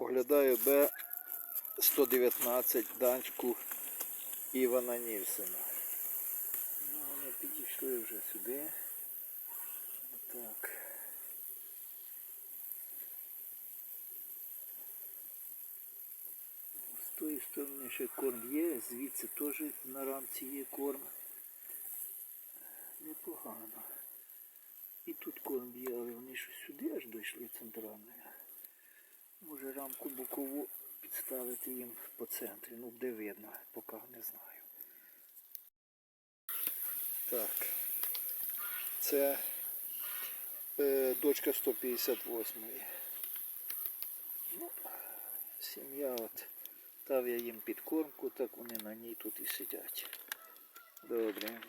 Оглядаю Б119 данчку Івана Нільсена. Ну, вони підійшли вже сюди. Так. З тої сторони ще корм є, звідси теж на рамці є корм. Непогано. І тут корм є, але вони щось сюди аж дійшли центральною. Може рамку бокову підставити їм по центрі. Ну де видно, поки не знаю. Так. Це е, дочка 158. Ну, сім'я от. Дав я їм підкормку, так вони на ній тут і сидять. Добре.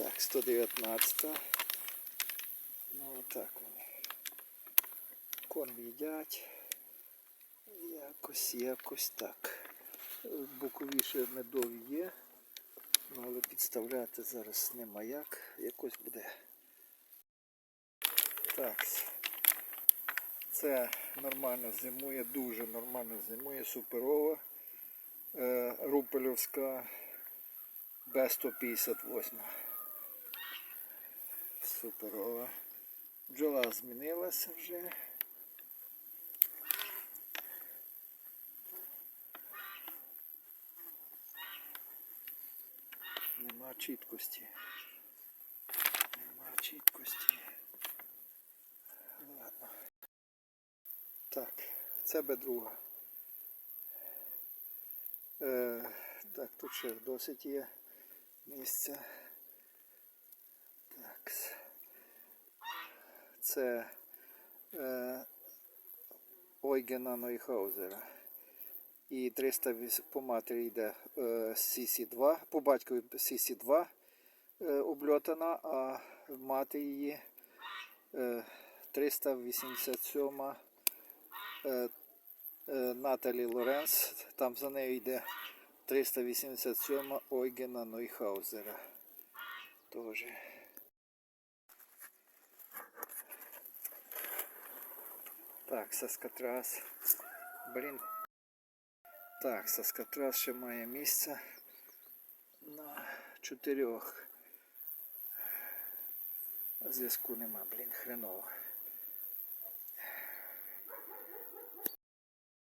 Так, 119. Ну отак вони. Корм їдять. Якось, якось так. Боковіше медові є. Але підставляти зараз нема як. Якось буде. Так. Це нормально зимує, дуже нормально зимує, суперова. Е, Рупельовська Б158. Суперова. Бджола змінилася вже. Нема чіткості. Нема чіткості. Ладно. Так, це Б2. Е, так, тут ще досить є місця. Так. Це е, Ойгена Нойхаузера. І 300 по матері йде е, CC2, по батькові CC2 е, обльотана, а мати її е, 387 е, е, Наталі Лоренс. Там за нею йде 387 Ойгена Нойхаузера. Тоже. Так, Саскатрас. Блін. Так, Саскатрас ще має місце на чотирьох. Зв'язку нема, блін, хреново.